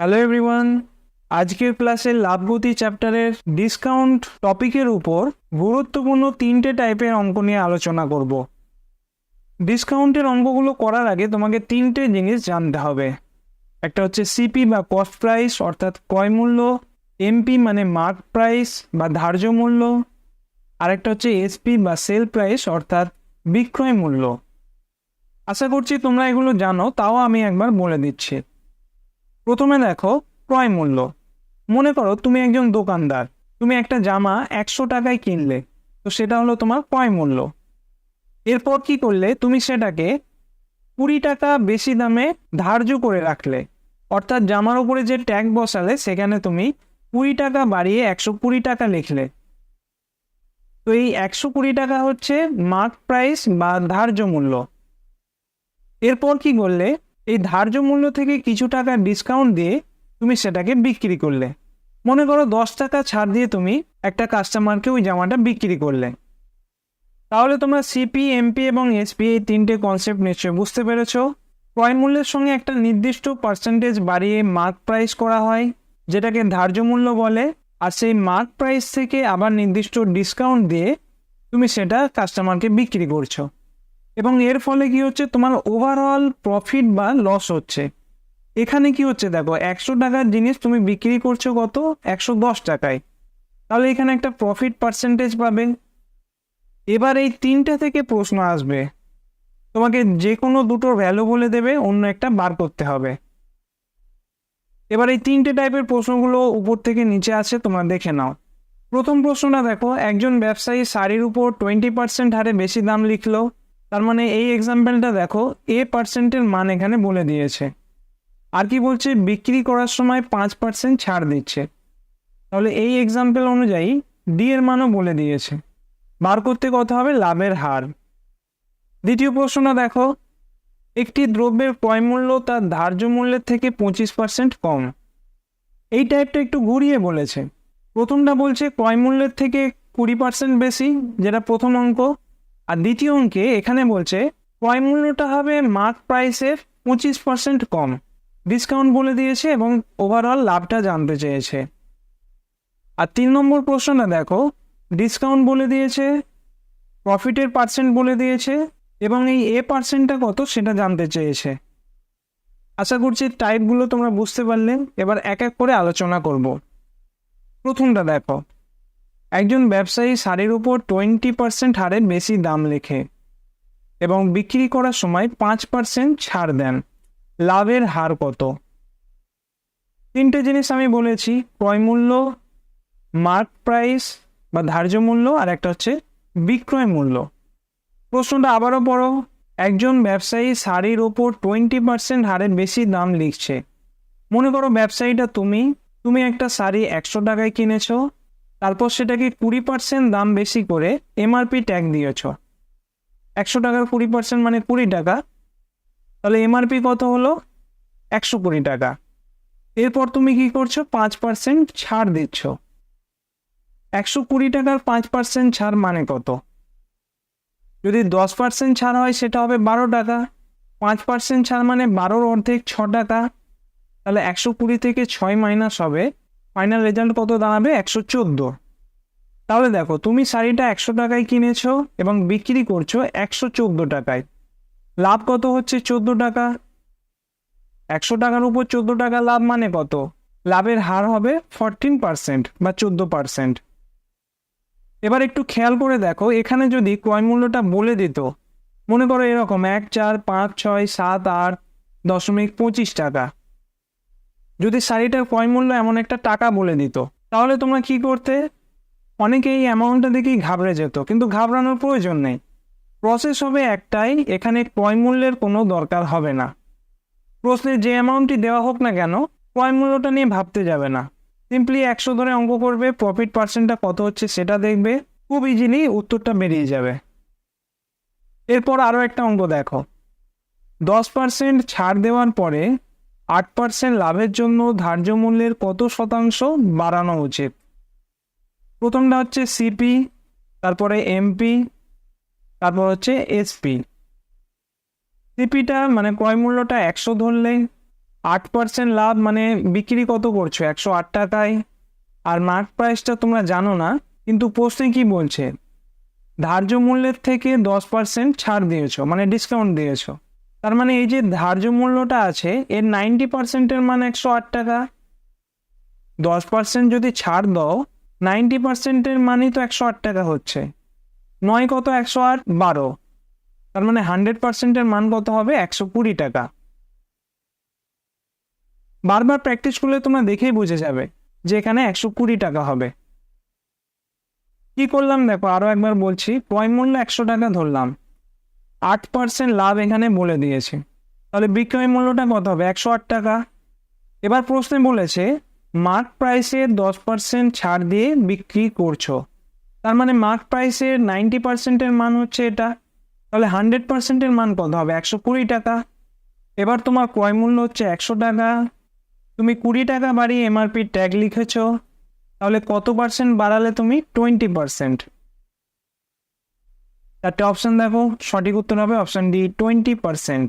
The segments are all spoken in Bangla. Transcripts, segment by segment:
হ্যালো এভরিওয়ান আজকের ক্লাসের লাভগতি চ্যাপ্টারের ডিসকাউন্ট টপিকের উপর গুরুত্বপূর্ণ তিনটে টাইপের অঙ্ক নিয়ে আলোচনা করব। ডিসকাউন্টের অঙ্কগুলো করার আগে তোমাকে তিনটে জিনিস জানতে হবে। একটা হচ্ছে সিপি বা কস্ট প্রাইস অর্থাৎ ক্রয় মূল্য এমপি মানে মার্ক প্রাইস বা ধার্য মূল্য, আরেকটা হচ্ছে এসপি বা সেল প্রাইস অর্থাৎ বিক্রয় মূল্য। আশা করছি তোমরা এগুলো জানো, তাও আমি একবার বলে দিচ্ছি। প্রথমে দেখো ক্রয় মূল্য। মনে করো তুমি একজন দোকানদার, তুমি একটা জামা একশো টাকায় কিনলে, তো সেটা হলো তোমার ক্রয় মূল্য। এরপর কি করলে তুমি সেটাকে কুড়ি টাকা বেশি দামে ধার্য করে রাখলে। অর্থাৎ জামার উপরে যে ট্যাগ বসালে, সেখানে তুমি কুড়ি টাকা বাড়িয়ে একশো কুড়ি টাকা লিখলে। তো এই একশো কুড়ি টাকা হচ্ছে মার্ক প্রাইস বা ধার্য মূল্য। এরপর কি করলে এই ধার্য মূল্য থেকে কিছু টাকা ডিসকাউন্ট দিয়ে তুমি সেটাকে বিক্রি করলে। মনে করো দশ টাকা ছাড় দিয়ে তুমি একটা কাস্টমারকে ওই জামাটা বিক্রি করলে। তাহলে তোমরা সিপি এমপি এবং এসপি এই তিনটে কনসেপ্ট নিশ্চয়ই বুঝতে পেরেছ। ক্রয় মূল্যের সঙ্গে একটা নির্দিষ্ট পার্সেন্টেজ বাড়িয়ে মার্ক প্রাইস করা হয়, যেটাকে ধার্য মূল্য বলে। আর সেই মার্ক প্রাইস থেকে আবার নির্দিষ্ট ডিসকাউন্ট দিয়ে তুমি সেটা কাস্টমারকে বিক্রি করছ। এবং এর ফলে কি হচ্ছে? তোমার ওভারঅল প্রফিট বা লস হচ্ছে। এখানে কি হচ্ছে? দেখো, একশো টাকার জিনিস তুমি বিক্রি করছ কত? একশো দশ টাকায়। তাহলে এখানে একটা প্রফিট পার্সেন্টেজ পাবে। এবার এই তিনটে থেকে প্রশ্ন আসবে। তোমাকে যে কোনো দুটোর ভ্যালু বলে দেবে, অন্য একটা বার করতে হবে। এবার এই তিনটে টাইপের প্রশ্নগুলো উপর থেকে নিচে আছে, তোমরা দেখে নাও। প্রথম প্রশ্নটা দেখো, একজন ব্যবসায়ী শাড়ির উপর টোয়েন্টি পার্সেন্ট হারে বেশি দাম লিখলো। তার মানে এই এক্সাম্পলটা দেখো এ পার্সেন্টের মান এখানে বলে দিয়েছে। আর কি বলছে? বিক্রি করার সময় পাঁচ পার্সেন্ট ছাড় দিচ্ছে। তাহলে এই এক্সাম্পল অনুযায়ী ডি এর মানও বলে দিয়েছে। বার করতে কথা হবে? লাভের হার। দ্বিতীয় প্রশ্নটা দেখো। একটি দ্রব্যের ক্রয় মূল্য তার ধার্য মূল্যের থেকে পঁচিশ পার্সেন্ট কম। এই টাইপটা একটু ঘুরিয়ে বলেছে। প্রথমটা বলছে ক্রয় মূল্যের থেকে কুড়ি পার্সেন্ট বেশি, যেটা প্রথম অঙ্ক। আর দ্বিতীয় অঙ্কে এখানে বলছে, ক্রয় মূল্যটা হবে মার্ক প্রাইসের পঁচিশ পার্সেন্ট কম। ডিসকাউন্ট বলে দিয়েছে এবং ওভারঅল লাভটা জানতে চেয়েছে। আর তিন নম্বর প্রশ্নটা দেখো ডিসকাউন্ট বলে দিয়েছে প্রফিটের পার্সেন্ট বলে দিয়েছে এবং এই এ পার্সেন্টটা কত সেটা জানতে চেয়েছে। আশা করছি টাইপগুলো তোমরা বুঝতে পারলে, এবার এক এক করে আলোচনা করব। প্রথমটা দেখো একজন ব্যবসায়ী শাড়ির উপর টোয়েন্টি পার্সেন্ট হারে বেশি দাম লেখে এবং বিক্রি করার সময় পাঁচ পার্সেন্ট ছাড় দেন। লাভের হার কত? তিনটে জিনিস আমি বলেছি, ক্রয় মূল্য মার্ক প্রাইস বা ধার্য মূল্য আর একটা হচ্ছে বিক্রয় মূল্য। প্রশ্নটা আবারও পড়ো, একজন ব্যবসায়ী শাড়ির ওপর টোয়েন্টি পার্সেন্ট হারে বেশি দাম লিখছে। মনে করো ব্যবসায়ীটা তুমি তুমি একটা শাড়ি একশো টাকায় কিনেছো তারপর সেটাকে কুড়ি পার্সেন্ট দাম বেশি করে এমআরপি ট্যাগ দিয়েছ। একশো টাকার কুড়ি পার্সেন্ট মানে কুড়ি টাকা। তাহলে এমআরপি কত হলো? একশো কুড়ি টাকা। এরপর তুমি কি করছ? পাঁচ পার্সেন্ট ছাড় দিচ্ছ। একশো কুড়ি টাকার পাঁচ পার্সেন্ট ছাড় মানে কত? যদি দশ পার্সেন্ট ছাড় হয়, সেটা হবে বারো টাকা। পাঁচ পার্সেন্ট ছাড় মানে বারোর অর্ধেক ছ টাকা। তাহলে একশো কুড়ি থেকে ছয় মাইনাস হবে ফাইনাল রেজাল্ট কত দাঁড়াবে? একশো চোদ্দ। তাহলে দেখো, তুমি শাড়িটা একশো টাকায় কিনেছো এবং বিক্রি করছ একশো চোদ্দ টাকায়। লাভ কত হচ্ছে চোদ্দ টাকা? একশো টাকার উপর চোদ্দ টাকা লাভ মানে কত? লাভের হার হবে ফরটিন পার্সেন্ট বা চোদ্দ পার্সেন্ট এবার একটু খেয়াল করে দেখো, এখানে যদি ক্রয় মূল্যটা বলে দিত, মনে করো এরকম এক চার পাঁচ ছয় সাত আট দশমিক পঁচিশ টাকা যদি শাড়িটার ক্রয় মূল্য এমন একটা টাকা বলে দিত, তাহলে তোমরা কি করতে? অনেকে এই অ্যামাউন্টটা দেখেই ঘাবড়ে যেত, কিন্তু ঘাবড়ানোর প্রয়োজন নেই। প্রসেস হবে একটাই, এখানে ক্রয় মূল্যের কোনো দরকার হবে না। প্রশ্নে যে অ্যামাউন্টটি দেওয়া হোক না কেন ক্রয় মূল্যটা নিয়ে ভাবতে যাবে না। সিম্পলি একশো ধরে অঙ্ক করবে প্রফিট পার্সেন্টটা কত হচ্ছে সেটা দেখবে, খুব ইজিলি উত্তরটা বেরিয়ে যাবে। এরপর আরও একটা অঙ্ক দেখো। দশ পার্সেন্ট ছাড় দেওয়ার পরে আট পার্সেন্ট লাভের জন্য ধার্য মূল্যের কত শতাংশ বাড়ানো উচিত? প্রথমটা হচ্ছে সিপি তারপরে এমপি তারপর হচ্ছে এসপি সিপিটা মানে ক্রয় মূল্যটা একশো ধরলে আট পার্সেন্ট লাভ মানে বিক্রি কত করছ? একশো আট টাকায়। আর মার্ক প্রাইসটা তোমরা জানো না, কিন্তু প্রশ্নে কি বলছে? ধার্য মূল্যের থেকে দশ পার্সেন্ট ছাড় দিয়েছ মানে ডিসকাউন্ট দিয়েছ। তার মানে এই যে ধার্য মূল্যটা আছে, এর নাইনটি পার্সেন্টের মান একশো আট টাকা। দশ পার্সেন্ট যদি ছাড় দাও নাইনটি পার্সেন্টের মানই তো একশো আট টাকা হচ্ছে। নয় কত একশো আট? বারো। তার মানে হান্ড্রেড পার্সেন্টের মান কত হবে? একশো কুড়ি টাকা। বারবার প্র্যাকটিস করলে তোমরা দেখেই বুঝে যাবে যে এখানে একশো কুড়ি টাকা হবে। কি করলাম দেখো আরও একবার বলছি, ক্রয় মূল্য একশো টাকা ধরলাম। আট পার্সেন্ট লাভ এখানে বলে দিয়েছে। তাহলে বিক্রয় মূল্যটা কত হবে? একশো আট টাকা। এবার প্রশ্নে বলেছে, মার্ক প্রাইসে দশ পার্সেন্ট ছাড় দিয়ে বিক্রি করছ। তার মানে মার্ক প্রাইসের নাইনটি পার্সেন্টের মান হচ্ছে এটা। তাহলে হান্ড্রেড পার্সেন্টের মান কত হবে? একশো কুড়ি টাকা। এবার তোমার ক্রয় মূল্য হচ্ছে একশো টাকা। তুমি কুড়ি টাকা বাড়িয়ে এমআরপি ট্যাগ লিখেছো। তাহলে কত পার্সেন্ট বাড়ালে তুমি? টোয়েন্টি পার্সেন্ট চারটে অপশান দেখো, সঠিক উত্তর হবে অপশান ডি টোয়েন্টি পার্সেন্ট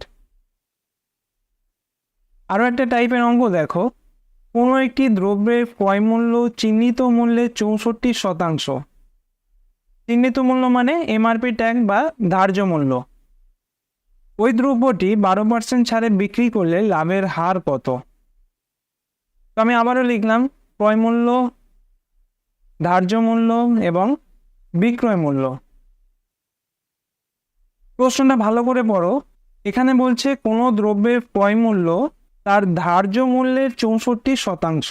আরও একটা টাইপের অঙ্ক দেখো। কোনো একটি দ্রব্যের ক্রয় মূল্য চিহ্নিত মূল্যের চৌষট্টি শতাংশ। চিহ্নিত মূল্য মানে এমআরপি ট্যাগ বা ধার্য মূল্য। ওই দ্রব্যটি বারো পার্সেন্ট ছাড়ে বিক্রি করলে লাভের হার কত? তো আমি আবারও লিখলাম, ক্রয় মূল্য, ধার্য মূল্য এবং বিক্রয় মূল্য। প্রশ্নটা ভালো করে পড়ো। এখানে বলছে, কোনো দ্রব্যের ক্রয় মূল্য তার ধার্য মূল্যের চৌষট্টি শতাংশ।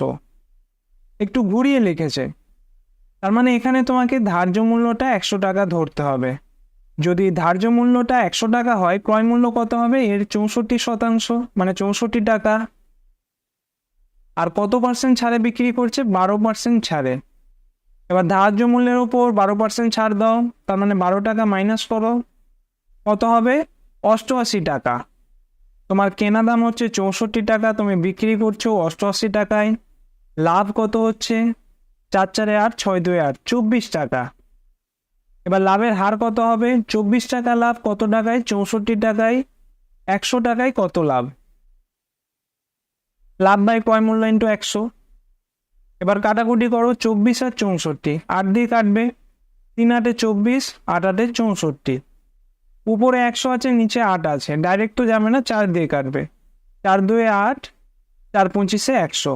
একটু ঘুরিয়ে লিখেছে। তার মানে এখানে তোমাকে ধার্য মূল্যটা একশো টাকা ধরতে হবে। যদি ধার্য মূল্যটা একশো টাকা হয়, ক্রয় মূল্য কত হবে? এর চৌষট্টি শতাংশ মানে চৌষট্টি টাকা। আর কত পার্সেন্ট ছাড়ে বিক্রি করছে? বারো পার্সেন্ট ছাড়ে। এবার ধার্য মূল্যের উপর বারো পার্সেন্ট ছাড় দাও। তার মানে বারো টাকা মাইনাস করো। কত হবে? অষ্টআশি টাকা। তোমার কেনা দাম হচ্ছে চৌষট্টি টাকা, তুমি বিক্রি করছ অষ্টআশি টাকায়। লাভ কত হচ্ছে? চার চারে আট, ছয় দুই আট, চব্বিশ টাকা। এবার লাভের হার কত হবে? চব্বিশ টাকা লাভ, কত টাকায়? চৌষট্টি টাকায়। একশো টাকায় কত লাভ? লাভ বাই ক্রয় মূল্য ইন্টু একশো। এবার কাটাকুটি করো, চব্বিশ আর চৌষট্টি। আট দিয়ে কাটবে, তিন আটে চব্বিশ, আট আটে চৌষট্টি। উপরে একশো আছে, নিচে আট আছে। ডাইরেক্ট তো যাবে না, চার দিয়ে কাটবে। চার দুয়ে আট, চার পঁচিশে একশো।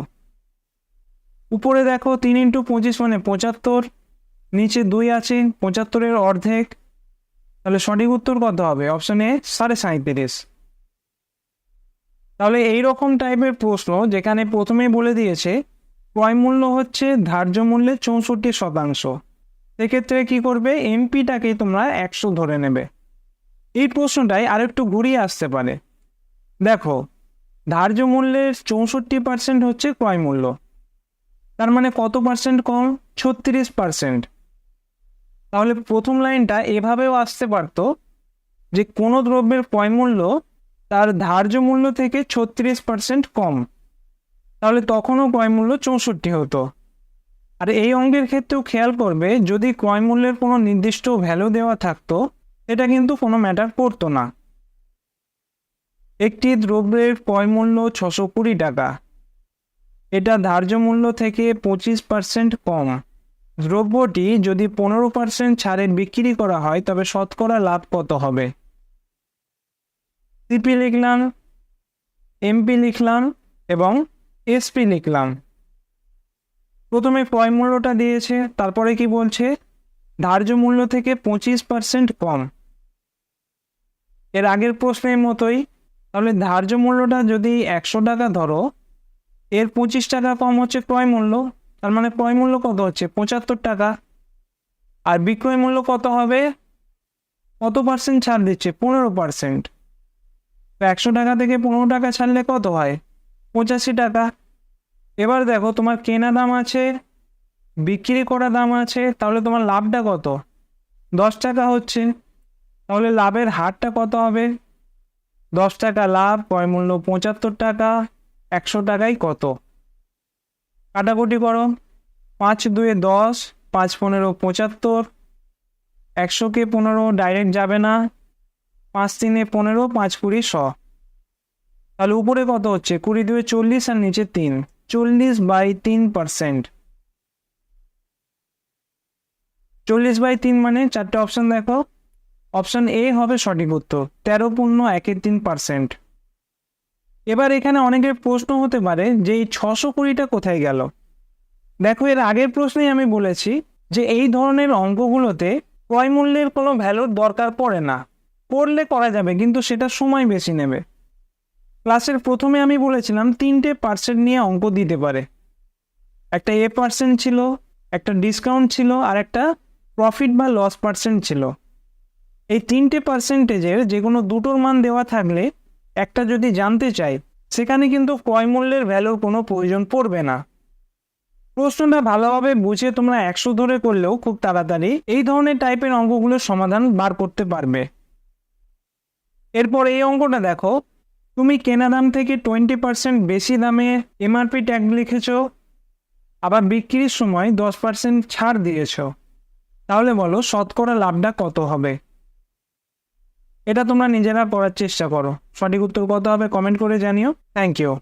উপরে দেখো তিন ইন্টু পঁচিশ মানে পঁচাত্তর, নিচে দুই আছে, পঁচাত্তরের অর্ধেক। তাহলে সঠিক উত্তর কত হবে? অপশন সাড়ে সাঁত্রিশ তাহলে এই রকম টাইপের প্রশ্ন যেখানে প্রথমেই বলে দিয়েছে, ক্রয় মূল্য হচ্ছে ধার্য মূল্যের চৌষট্টি শতাংশ। সেক্ষেত্রে কি করবে? এমপিটাকে তোমরা একশো ধরে নেবে। এই প্রশ্নটাই আরেকটু ঘুরিয়ে আসতে পারে। দেখো, ধার্য মূল্যের চৌষট্টি পার্সেন্ট হচ্ছে ক্রয় মূল্য। তার মানে কত পার্সেন্ট কম? ছত্রিশ পার্সেন্ট তাহলে প্রথম লাইনটা এভাবেও আসতে পারতো যে কোনো দ্রব্যের ক্রয় মূল্য তার ধার্য মূল্য থেকে ছত্রিশ পার্সেন্ট কম। তাহলে তখনও ক্রয় মূল্য চৌষট্টি হতো। আর এই অঙ্কের ক্ষেত্রেও খেয়াল করবে, যদি ক্রয় মূল্যের কোনো নির্দিষ্ট ভ্যালু দেওয়া থাকতো এটা কিন্তু কোনো ম্যাটার করতো না। একটি দ্রব্যের ক্রয় মূল্য ছশো কুড়ি টাকা। এটা ধার্য মূল্য থেকে পঁচিশ পার্সেন্ট কম। দ্রব্যটি যদি পনেরো পার্সেন্ট ছাড়ে বিক্রি করা হয়, তবে শতকরা লাভ কত হবে? সিপি লিখলাম এমপি লিখলাম এবং এসপি লিখলাম। প্রথমে ক্রয় মূল্যটা দিয়েছে, তারপরে কি বলছে? ধার্য মূল্য থেকে পঁচিশ পার্সেন্ট কম। এর আগের প্রশ্নের মতোই, তাহলে ধার্য মূল্যটা যদি একশো টাকা ধরো, এর পঁচিশ টাকা কম হচ্ছে ক্রয় মূল্য, তার মানে ক্রয় মূল্য কত হচ্ছে? পঁচাত্তর টাকা। আর বিক্রয় মূল্য কত হবে? কত পার্সেন্ট ছাড় দিচ্ছে? পনেরো পার্সেন্ট তো একশো টাকা থেকে পনেরো টাকা ছাড়লে কত হয়? পঁচাশি টাকা। এবার দেখো তোমার কেনা দাম আছে বিক্রি করা দাম আছে, তাহলে তোমার লাভটা কত? দশ টাকা হচ্ছে, তাহলে লাভের হারটা কত হবে? দশ টাকা লাভ, ক্রয় মূল্য পঁচাত্তর টাকা, একশো টাকাই কত? কাটাকুটি করো, পাঁচ দুয়ে দশ, পাঁচ পনেরো পঁচাত্তর একশোকে পনেরো ডাইরেক্ট যাবে না, পাঁচ তিনে পনেরো, পাঁচ কুড়ি শ। তাহলে উপরে কত হচ্ছে? কুড়ি দুয়ে চল্লিশ আর নিচে তিন, চল্লিশ বাই তিন পার্সেন্ট চল্লিশ বাই তিন মানে চারটে অপশন দেখো। অপশন এ হবে সঠিক উত্তর, তেরো পূর্ণ একের তিন পার্সেন্ট এবার এখানে অনেকের প্রশ্ন হতে পারে যে এই ছশো কুড়িটা কোথায় গেল? দেখো, এর আগের প্রশ্নেই আমি বলেছি যে এই ধরনের অঙ্কগুলোতে ক্রয় মূল্যের কোনো ভ্যালুর দরকার পড়ে না। পড়লে করা যাবে, কিন্তু সেটা সময় বেশি নেবে। ক্লাসের প্রথমে আমি বলেছিলাম তিনটে পার্সেন্ট নিয়ে অঙ্ক দিতে পারে। একটা এ পার্সেন্ট ছিল, একটা ডিসকাউন্ট ছিল, আর একটা প্রফিট বা লস পার্সেন্ট ছিল। এই তিনটে পার্সেন্টেজের যে কোনো দুটোর মান দেওয়া থাকলে একটা যদি জানতে চাই, সেখানে কিন্তু ক্রয় মূল্যের ভ্যালুর কোনো প্রয়োজন পড়বে না। প্রশ্নটা ভালোভাবে বুঝে তোমরা একশো ধরে করলেও খুব তাড়াতাড়ি এই ধরনের টাইপের অঙ্কগুলোর সমাধান বার করতে পারবে। এরপর এই অঙ্কটা দেখো। তুমি কেনা দাম থেকে টোয়েন্টি পার্সেন্ট বেশি দামে এমআরপি ট্যাগ লিখেছ, আবার বিক্রির সময় দশ পার্সেন্ট ছাড় দিয়েছ। তাহলে বলো শতকরা লাভটা কত হবে? এটা তোমরা নিজেরা করার চেষ্টা করো। সঠিক উত্তর কত হবে কমেন্ট করে জানিও। Thank you